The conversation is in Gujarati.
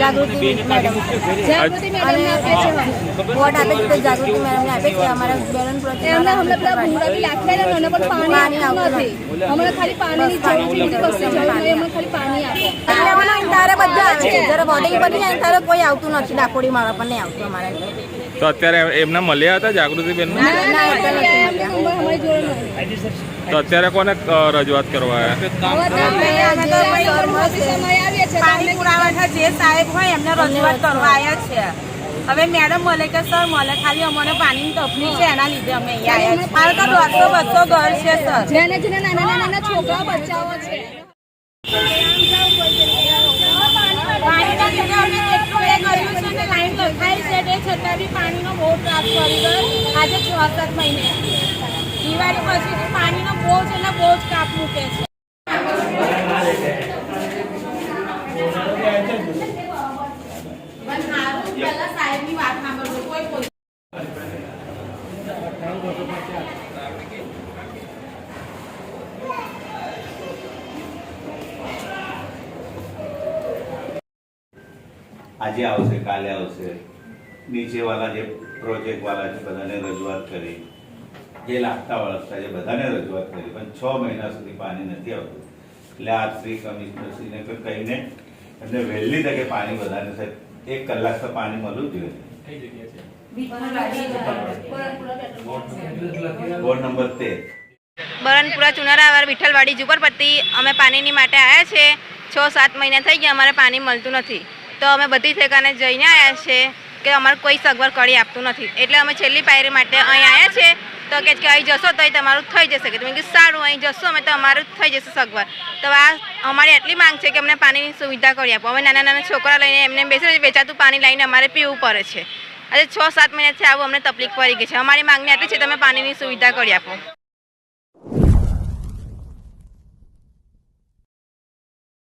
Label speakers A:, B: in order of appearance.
A: જાગૃતિ જાગૃતિ મેડમ.
B: આપે છે
A: વોટ આપે છે જાગૃતિ મેડમને આપે છે. અમારા બેરન પ્રોજેક્ટ
B: એમને હમણાં પેલા ભૂંગળા બી લાખેલા ને પણ પાણી નથી. હમણાં ખાલી પાણીની જરૂર છે બીજી કશી. જરૂર ખાલી પાણી આપો.
A: તારે બધા આવે છે. જ્યારે વોટિંગ પડી જાય ત્યારે કોઈ આવતું નથી. ડાકોડી મારા પણ નહીં આવતું અમારે.
C: તો અત્યારે એમને મળ્યા હતા જાગૃતિબેન
B: ના ના ખાલી આ એમનો નંબર અમારી જોડે નથી
C: તો અત્યારે કોને રજૂઆત કરવા આવ્યા?
D: જે સાહેબ હોય એમને રજૂઆત કરવા આવ્યા છે. હવે મેડમ મળે કે સર મળે ખાલી અમને પાણીની તકલીફ છે એના લીધે અમે અહીંયા આવ્યા છીએ. મારે તો દોઢસો બસો ઘર છે સર.
B: જેને જેને નાના નાના નાના છોકરા બચ્ચાઓ છે
D: પાણીના લીધે અમે કેટલું એ કર્યું છે ને લાઈન લખાઈ છે તે છતાં બી છ સાત મહિને. દિવાળી પછીથી પાણીનો બહુ જ એટલે બહુ જ
E: આજે આવશે, કાલે આવશે. નીચેવાળા જે પ્રોજેક્ટવાળા છે બધાને રજૂઆત કરી. જે લાગતા વળગતા છે બધાને રજૂઆત કરી. પણ છ મહિના સુધી પાણી નથી આવતું. એટલે આ શ્રી કમિશનરશ્રીને કોઈ કહીને એમને વહેલી તકે પાણી બધાને સાહેબ એક કલાક તો પાણી મળવું જ જોઈએ. વોર્ડ નંબર તેર.
F: બરનપુરા ચુનારાવાર વિઠ્ઠલવાડી ઝુંપડપટ્ટી અમે પાણીની માટે આવ્યા છે. છ સાત મહિના થઈ ગયા અમારે પાણી મળતું નથી. તો અમે બધી ઠેકાને જઈને આવ્યા છે. કે અમારે કોઈ સગવડ કરી આપતું નથી. એટલે અમે છેલ્લી પાયરી માટે અહીં આવ્યા છે. તો કે કે અહીં જશો તો તમારું થઈ જશે. કે તમે કીધું, સારું, અહીં જશો, અમે તો અમારું થઈ જશે સગવડ. તો આ અમારી એટલી માંગ છે કે અમને પાણીની સુવિધા કરી આપો. અમે નાના નાના છોકરા લઈને એમને બેસી વેચાતું પાણી લઈને અમારે પીવું પડે છે. આજે છ સાત મહિનાથી આવું અમને તકલીફ પડી ગઈ છે. અમારી માંગણી આટલી છે, તમે પાણીની સુવિધા કરી આપો.